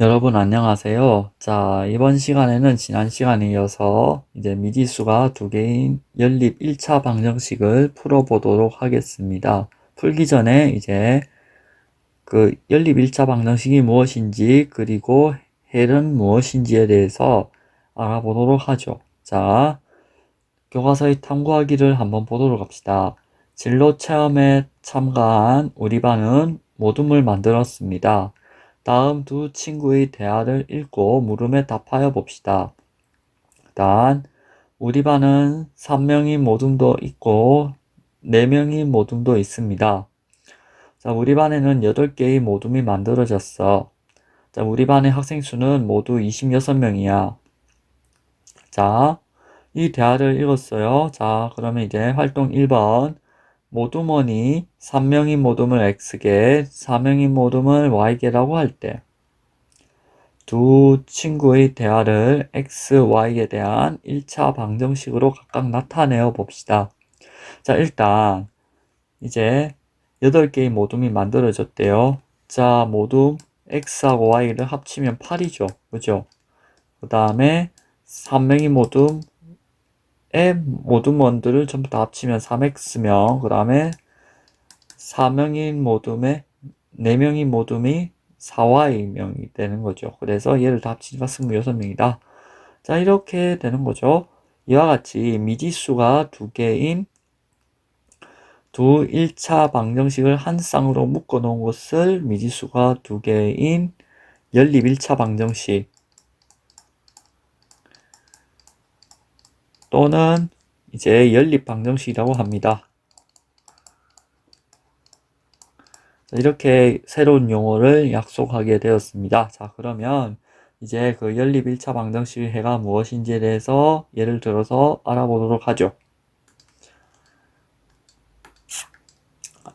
여러분 안녕하세요. 자, 이번 시간에는 지난 시간에 이어서 이제 미지수가 두 개인 연립 1차 방정식을 풀어보도록 하겠습니다. 풀기 전에 이제 그 연립 1차 방정식이 무엇인지 그리고 헬은 무엇인지에 대해서 알아보도록 하죠. 자, 교과서의 탐구하기를 한번 보도록 합시다. 진로 체험에 참가한 우리 반은 모둠을 만들었습니다. 다음 두 친구의 대화를 읽고 물음에 답하여 봅시다. 일단 우리 반은 3명이 모둠도 있고 4명이 모둠도 있습니다. 자, 우리 반에는 8개의 모둠이 만들어졌어. 자, 우리 반의 학생 수는 모두 26명이야. 자, 이 대화를 읽었어요. 자, 그러면 이제 활동 1번. 모둠원이 3명인 모둠을 X개, 4명인 모둠을 Y개라고 할 때, 두 친구의 대화를 X, Y에 대한 1차 방정식으로 각각 나타내어 봅시다. 자, 일단, 이제 8개의 모둠이 만들어졌대요. 자, 모둠 X하고 Y를 합치면 8이죠. 그죠? 그 다음에 3명인 모둠 의 모둠 원들을 전부 다 합치면 3x명, 그 다음에 4명인 모둠에 4명인 모둠이 4y명이 되는 거죠. 그래서 얘를 다 합치니까 26명이다. 자, 이렇게 되는 거죠. 이와 같이 미지수가 두 개인 두 1차 방정식을 한 쌍으로 묶어 놓은 것을 미지수가 두 개인 연립 1차 방정식 또는 이제 연립 방정식이라고 합니다. 이렇게 새로운 용어를 약속하게 되었습니다. 자, 그러면 이제 그 연립 1차 방정식의 해가 무엇인지에 대해서 예를 들어서 알아보도록 하죠.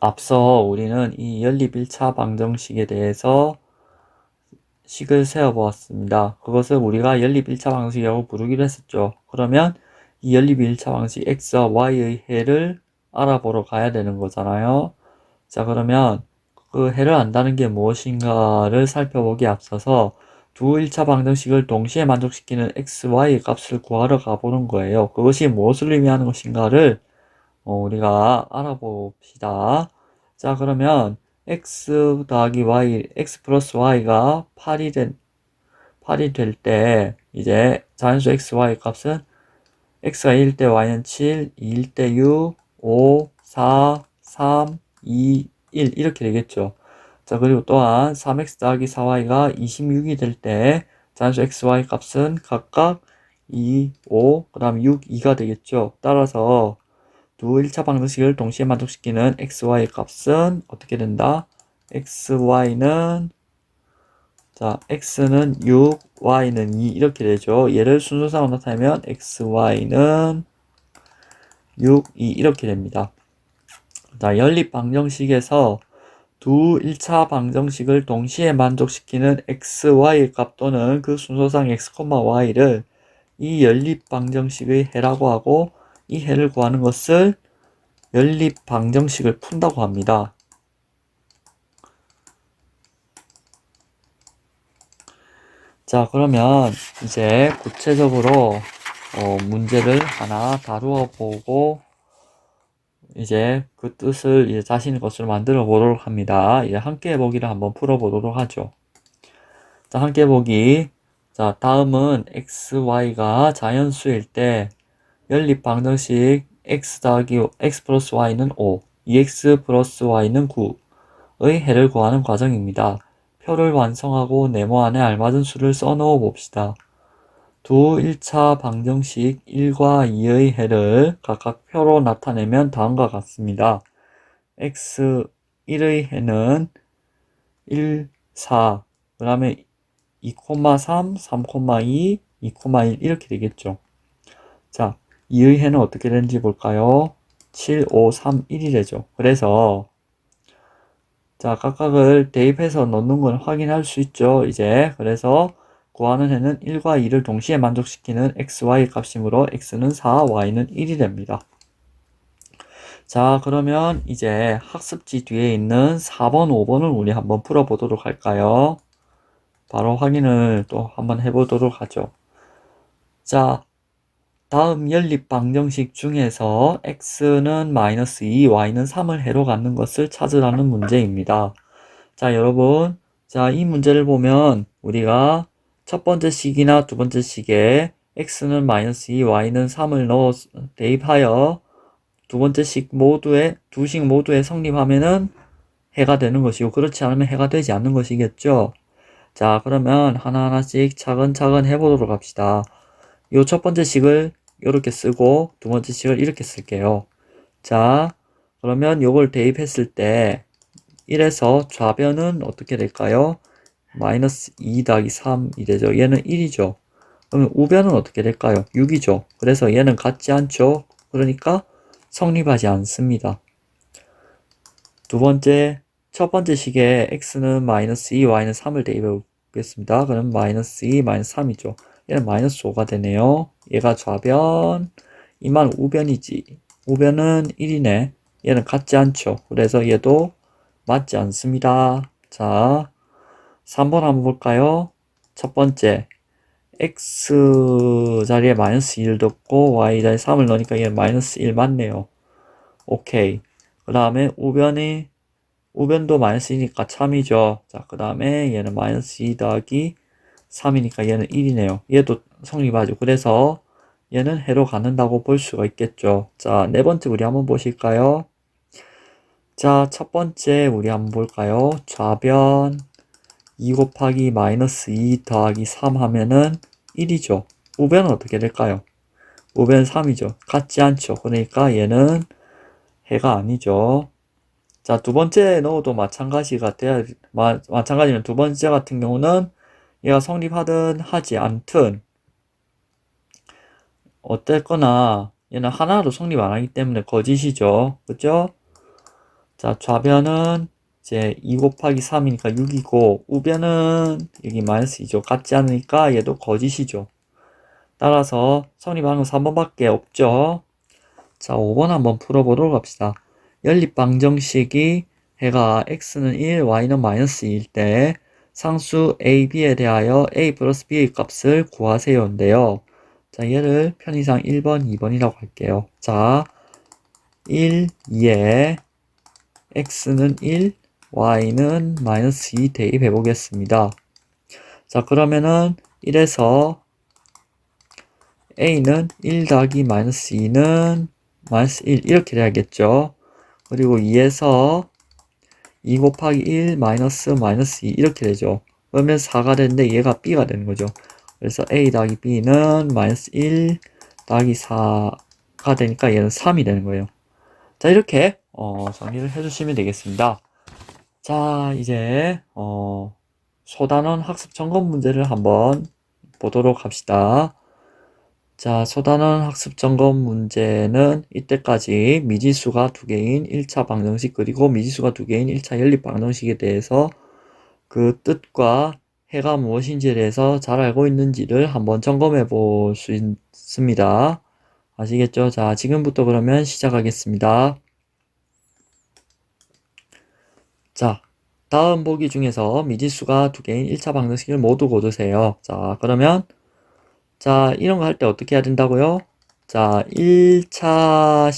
앞서 우리는 이 연립 1차 방정식에 대해서 식을 세어보았습니다. 그것을 우리가 연립 1차 방정식이라고 부르기로 했었죠. 그러면 이 연립 1차 방식 x와 y의 해를 알아보러 가야 되는 거잖아요. 자, 그러면 그 해를 안다는 게 무엇인가를 살펴보기 앞서서 두 1차 방정식을 동시에 만족시키는 x, y 값을 구하러 가보는 거예요. 그것이 무엇을 의미하는 것인가를 어, 우리가 알아봅시다. 자, 그러면 x 더하기 y, x 플러스 y가 8이 된, 8이 될 때, 이제 자연수 x, y 값은 x가 1대 y는 7, 2일 때 6, 5, 4, 3, 2, 1 이렇게 되겠죠. 자 그리고 또한 3x 더하기 4y가 26이 될 때 자연수 x, y 값은 각각 2, 5, 그 다음 6, 2가 되겠죠. 따라서 두 1차 방정식을 동시에 만족시키는 x, y 값은 어떻게 된다? x, y는 자, x는 6, y는 2 이렇게 되죠. 얘를 순서상으로 나타내면 x, y는 6, 2 이렇게 됩니다. 자, 연립 방정식에서 두 1차 방정식을 동시에 만족시키는 x, y 값 또는 그 순서상 x, y를 이 연립 방정식의 해라고 하고 이 해를 구하는 것을 연립 방정식을 푼다고 합니다. 자, 그러면 이제 구체적으로 어, 문제를 하나 다루어 보고 이제 그 뜻을 이제 자신의 것으로 만들어 보도록 합니다. 이제 함께 해보기를 한번 풀어 보도록 하죠. 자, 함께 해보기. 자, 다음은 x, y가 자연수일 때 연립 방정식 x 더하기 x 플러스 y는 5, 2x 플러스 y는 9의 해를 구하는 과정입니다. 표를 완성하고 네모 안에 알맞은 수를 써넣어 봅시다. 두 1차 방정식 1과 2의 해를 각각 표로 나타내면 다음과 같습니다. x 1의 해는 1, 4, 그 다음에 2,3, 3,2, 2,1 이렇게 되겠죠. 자, 2의 해는 어떻게 되는지 볼까요? 7, 5, 3, 1이 되죠. 그래서 자, 각각을 대입해서 넣는 걸 확인할 수 있죠. 이제 그래서 구하는 해는 1과 2를 동시에 만족시키는 x, y 값이므로 x는 4, y는 1이 됩니다. 자, 그러면 이제 학습지 뒤에 있는 4번, 5번을 우리 한번 풀어보도록 할까요? 바로 확인을 또 한번 해보도록 하죠. 자, 다음 연립 방정식 중에서 x는 마이너스 2, y는 3을 해로 갖는 것을 찾으라는 문제입니다. 자, 여러분. 자, 이 문제를 보면 우리가 첫 번째 식이나 두 번째 식에 x는 마이너스 2, y는 3을 넣어 대입하여 두 번째 식 모두에 두식 모두에 성립하면은 해가 되는 것이고 그렇지 않으면 해가 되지 않는 것이겠죠. 자, 그러면 하나하나씩 차근차근 해보도록 합시다. 요 첫 번째 식을 이렇게 쓰고 두 번째 식을 이렇게 쓸게요. 자, 그러면 요걸 대입했을 때 1에서 좌변은 어떻게 될까요? 마이너스 2 더하기 3이 되죠. 얘는 1이죠. 그러면 우변은 어떻게 될까요? 6이죠. 그래서 얘는 같지 않죠. 그러니까 성립하지 않습니다. 두 번째, 첫 번째 식에 x는 마이너스 2, y는 3을 대입해 보겠습니다. 그럼 마이너스 2, 마이너스 3이죠. 얘는 마이너스 5가 되네요. 얘가 좌변, 이만 우변이지. 우변은 1이네. 얘는 같지 않죠. 그래서 얘도 맞지 않습니다. 자, 3번 한번 볼까요? 첫 번째, x 자리에 마이너스 1 넣고 y 자리에 3을 넣으니까 얘 마이너스 1 맞네요. 오케이. 그 다음에 우변이 우변도 마이너스 2니까 참이죠. 자, 그 다음에 얘는 마이너스 2 더하기 3이니까 얘는 1이네요. 얘도 성립하죠. 그래서 얘는 해로 갖는다고 볼 수가 있겠죠. 자, 네 번째 우리 한번 보실까요? 자, 첫 번째 우리 한번 볼까요? 좌변 2 곱하기 마이너스 2 더하기 3 하면은 1이죠. 우변은 어떻게 될까요? 우변 3이죠. 같지 않죠. 그러니까 얘는 해가 아니죠. 자, 두 번째 넣어도 마찬가지가 돼야, 마, 마찬가지는 두 번째 같은 경우는 얘가 성립하든 하지 않든 어쨌거나 얘는 하나도 성립 안 하기 때문에 거짓이죠. 그죠? 자, 좌변은 이제 2 곱하기 3이니까 6이고 우변은 여기 마이너스 2죠. 같지 않으니까 얘도 거짓이죠. 따라서 성립하는 건 3번밖에 없죠. 자, 5번 한번 풀어보도록 합시다. 연립 방정식이 해가 x는 1, y는 마이너스 2일 때 상수 a, b에 대하여 a 플러스 b의 값을 구하세요인데요. 자, 얘를 편의상 1번, 2번이라고 할게요. 자, 1, 2에 x는 1, y는 마이너스 2 대입해 보겠습니다. 자, 그러면은 1에서 a는 1 더하기 마이너스 2는 마이너스 1 이렇게 돼야겠죠. 그리고 2에서 2 곱하기 1 마이너스 마이너스 2 이렇게 되죠. 그러면 4가 되는데 얘가 b가 되는 거죠. 그래서 a 더하기 b는 마이너스 1 더하기 4가 되니까 얘는 3이 되는 거예요. 자 이렇게 어, 정리를 해주시면 되겠습니다. 자 이제 어, 소단원 학습 점검 문제를 한번 보도록 합시다. 자, 소단원 학습 점검 문제는 이때까지 미지수가 두 개인 1차 방정식 그리고 미지수가 두 개인 1차 연립 방정식에 대해서 그 뜻과 해가 무엇인지에 대해서 잘 알고 있는지를 한번 점검해 볼 수 있습니다. 아시겠죠? 자, 지금부터 그러면 시작하겠습니다. 자, 다음 보기 중에서 미지수가 두 개인 1차 방정식을 모두 고르세요. 자, 그러면 자, 이런 거 할 때 어떻게 해야 된다고요? 자, 1차식은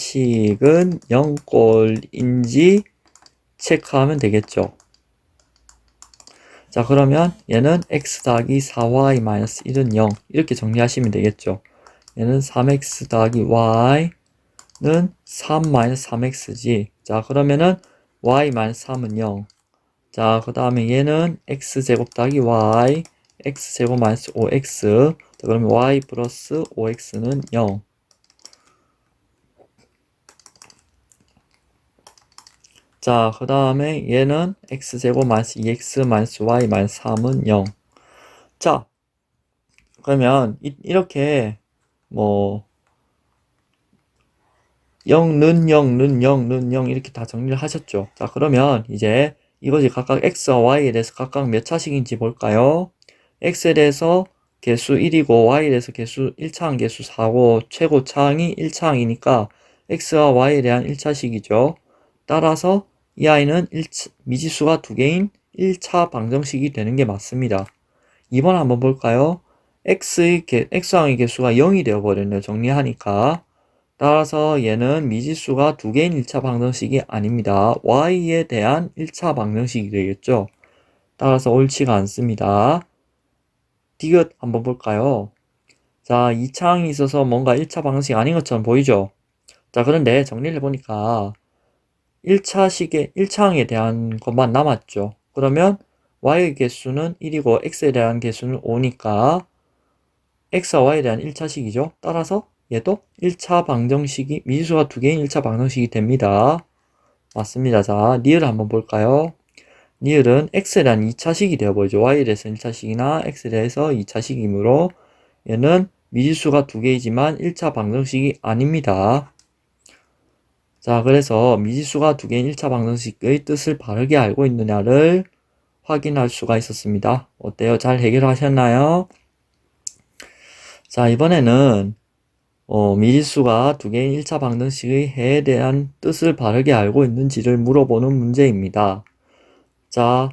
0꼴인지 체크하면 되겠죠. 자, 그러면 얘는 x 더하기 4y 마이너스 1은 0 이렇게 정리하시면 되겠죠. 얘는 3x 더하기 y는 3 마이너스 3x지. 자, 그러면은 y 마이너스 3은 0. 자, 그 다음에 얘는 x제곱 더하기 y x제곱 마이너스 5x 자, 그러면 y 플러스 5x는 0. 자, 그 다음에 얘는 x제곱 마이너스 2x 마이너스 y 마이너스 3은 0. 자, 그러면 이, 이렇게 뭐 0 는 0 는 0 는 0 이렇게 다 정리를 하셨죠. 자, 그러면 이제 이것이 각각 x와 y에 대해서 각각 몇 차식인지 볼까요? x에 대해서 개수 1이고 y에 대해서 개수 1차항 개수 4고 최고 차항이 1차항이니까 x와 y에 대한 1차식이죠. 따라서 이 아이는 1차, 미지수가 두 개인 1차 방정식이 되는 게 맞습니다. 2번 한번 볼까요? x의 개, x항의 개수가 0이 되어버렸네요. 정리하니까. 따라서 얘는 미지수가 두 개인 1차 방정식이 아닙니다. y에 대한 1차 방정식이 되겠죠. 따라서 옳지가 않습니다. 디귿 한번 볼까요? 자, 2차항이 있어서 뭔가 1차 방정식이 아닌 것처럼 보이죠? 자, 그런데 정리를 해보니까 1차식의 1차항에 대한 것만 남았죠. 그러면 y의 개수는 1이고 x에 대한 개수는 5니까 x와 y에 대한 1차식이죠. 따라서 얘도 1차 방정식이 미지수가 두 개인 1차 방정식이 됩니다. 맞습니다. 자, 니을 한번 볼까요? 니을은 x에 대한 2차식이 되어 보이죠. y에 대해서 1차식이나 x에 대해서 2차식이므로 얘는 미지수가 두 개이지만 1차 방정식이 아닙니다. 자, 그래서 미지수가 두 개인 1차 방정식의 뜻을 바르게 알고 있느냐를 확인할 수가 있었습니다. 어때요? 잘 해결하셨나요? 자, 이번에는 어, 미지수가 두 개인 1차 방정식의 해에 대한 뜻을 바르게 알고 있는지를 물어보는 문제입니다. 자,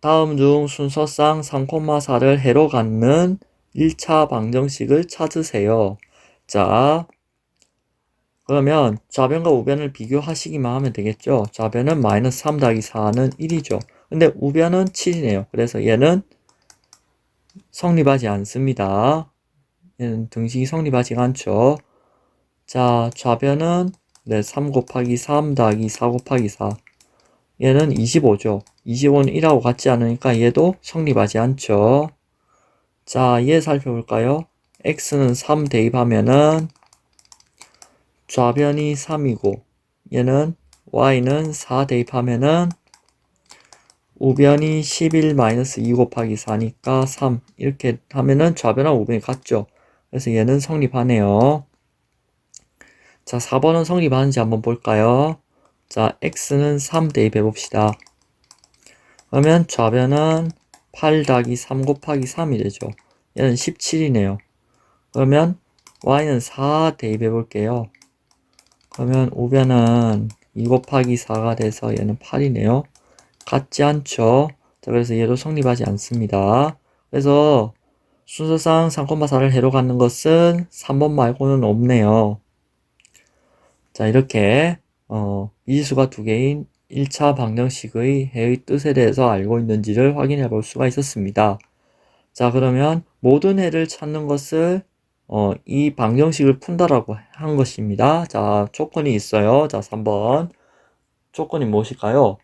다음 중 순서상 3,4를 해로 갖는 1차 방정식을 찾으세요. 자, 그러면 좌변과 우변을 비교하시기만 하면 되겠죠. 좌변은 마이너스 3 더하기 4는 1이죠. 근데 우변은 7이네요. 그래서 얘는 성립하지 않습니다. 등식이 성립하지 않죠. 자, 좌변은 네, 3 곱하기 3 더하기 4 곱하기 4. 얘는 25죠. 25는 1하고 같지 않으니까 얘도 성립하지 않죠. 자, 얘 살펴볼까요? x는 3 대입하면은 좌변이 3이고 얘는 y는 4 대입하면은 우변이 11-2 곱하기 4니까 3 이렇게 하면은 좌변하고 우변이 같죠. 그래서 얘는 성립하네요. 자, 4번은 성립하는지 한번 볼까요? 자, x는 3 대입해 봅시다. 그러면 좌변은 8 더하기 3 곱하기 3이 되죠. 얘는 17이네요. 그러면 y는 4 대입해 볼게요. 그러면 우변은 2 곱하기 4가 돼서 얘는 8이네요. 같지 않죠? 자, 그래서 얘도 성립하지 않습니다. 그래서 순서상 3,4를 해로 갖는 것은 3번 말고는 없네요. 자, 이렇게 어, 미지수가 두 개인 1차 방정식의 해의 뜻에 대해서 알고 있는지를 확인해 볼 수가 있었습니다. 자, 그러면 모든 해를 찾는 것을 어, 이 방정식을 푼다라고 한 것입니다. 자, 조건이 있어요. 자, 3번. 조건이 무엇일까요?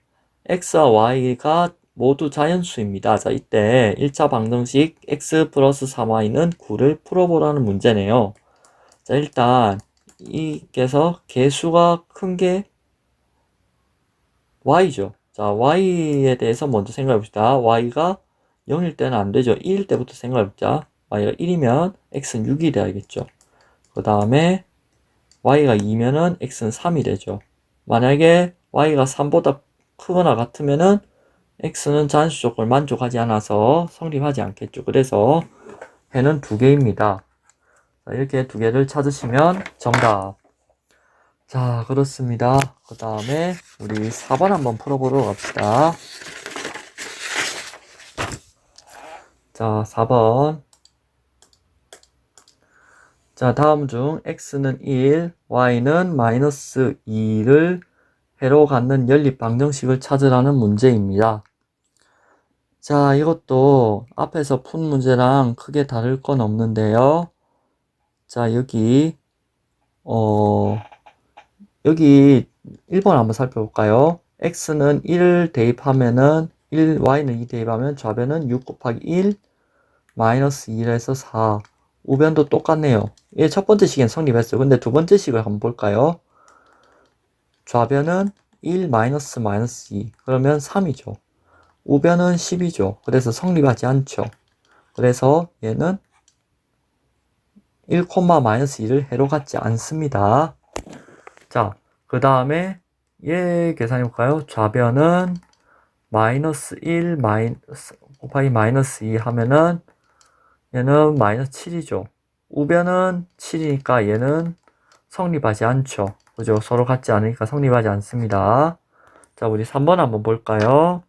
x와 y가 모두 자연수입니다. 자, 이때 1차 방정식 x 플러스 3y는 9를 풀어보라는 문제네요. 자, 일단 이께서 개수가 큰 게 y죠. 자, y에 대해서 먼저 생각해 봅시다. y가 0일 때는 안 되죠. 1일 때부터 생각해 보자. y가 1이면 x는 6이 돼야겠죠. 그 다음에 y가 2면은 x는 3이 되죠. 만약에 y가 3보다 크거나 같으면은 x는 잔수 조건을 만족하지 않아서 성립하지 않겠죠. 그래서 해는 두 개입니다. 자, 이렇게 두 개를 찾으시면 정답. 자, 그렇습니다. 그 다음에 우리 4번 한번 풀어보도록 합시다. 자, 4번. 자, 다음 중 x는 1, y는 마이너스 2를 해로 갖는 연립 방정식을 찾으라는 문제입니다. 자, 이것도 앞에서 푼 문제랑 크게 다를 건 없는데요. 자, 여기, 어, 여기 1번 한번 살펴볼까요? x는 1 대입하면은 1, y는 2 대입하면 좌변은 6 곱하기 1, 마이너스 2에서 4. 우변도 똑같네요. 예, 첫 번째 식엔 성립했어요. 근데 두 번째 식을 한번 볼까요? 좌변은 1 마이너스 마이너스 2 그러면 3이죠. 우변은 10이죠. 그래서 성립하지 않죠. 그래서 얘는 1, 마이너스 2를 해로 갖지 않습니다. 자, 그 다음에 얘 계산해 볼까요? 좌변은 마이너스 1 마이너스 곱하기 마이너스 2 하면은 얘는 마이너스 7이죠. 우변은 7이니까 얘는 성립하지 않죠. 그죠? 서로 같지 않으니까 성립하지 않습니다. 자, 우리 3번 한번 볼까요?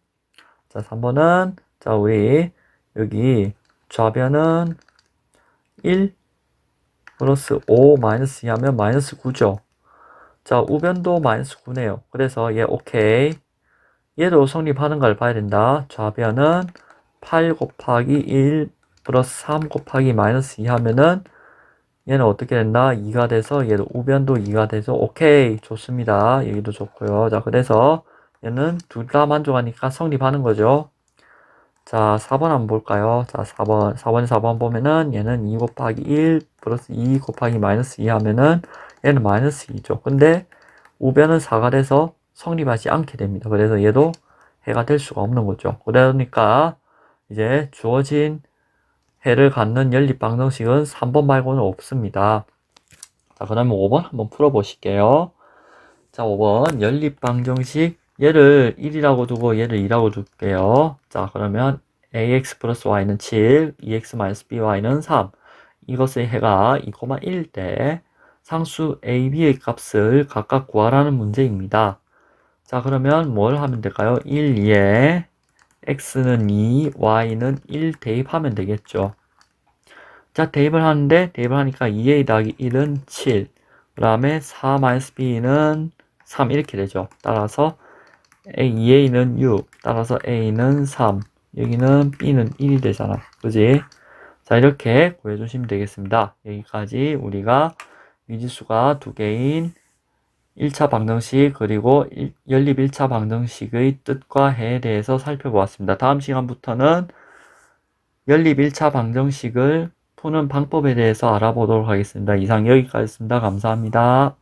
자, 3번은, 자, 우리, 여기, 좌변은 1 플러스 5 마이너스 2 하면 마이너스 9죠. 자, 우변도 마이너스 9네요. 그래서 얘 오케이. 얘도 성립하는 걸 봐야 된다. 좌변은 8 곱하기 1 플러스 3 곱하기 마이너스 2 하면은 얘는 어떻게 된다? 2가 돼서 얘도 우변도 2가 돼서 오케이 좋습니다. 여기도 좋고요. 자 그래서 얘는 둘 다 만족하니까 성립하는 거죠. 자 4번 한번 볼까요? 자 4번 4번 4번 보면은 얘는 2 곱하기 1 플러스 2 곱하기 마이너스 2 하면은 얘는 마이너스 2죠. 근데 우변은 4가 돼서 성립하지 않게 됩니다. 그래서 얘도 해가 될 수가 없는 거죠. 그러니까 이제 주어진 해를 갖는 연립 방정식은 3번 말고는 없습니다. 자, 그러면 5번 한번 풀어 보실게요. 자, 5번 연립 방정식 얘를 1이라고 두고 얘를 2라고 둘게요. 자, 그러면 ax 플러스 y는 7, 2x 마이너스 by는 3. 이것의 해가 2,1일 때 상수 a, b의 값을 각각 구하라는 문제입니다. 자, 그러면 뭘 하면 될까요? 1, 2에 x는 2, y는 1 대입하면 되겠죠. 자, 대입을 하는데, 대입을 하니까 2a 더하기 1은 7, 그 다음에 4 마이너스 b는 3 이렇게 되죠. 따라서 2a는 6, 따라서 a는 3, 여기는 b는 1이 되잖아. 그지? 자, 이렇게 구해주시면 되겠습니다. 여기까지 우리가 미지수가 두 개인 1차 방정식 그리고 일- 연립 1차 방정식의 뜻과 해에 대해서 살펴보았습니다. 다음 시간부터는 연립 1차 방정식을 푸는 방법에 대해서 알아보도록 하겠습니다. 이상 여기까지입니다. 감사합니다.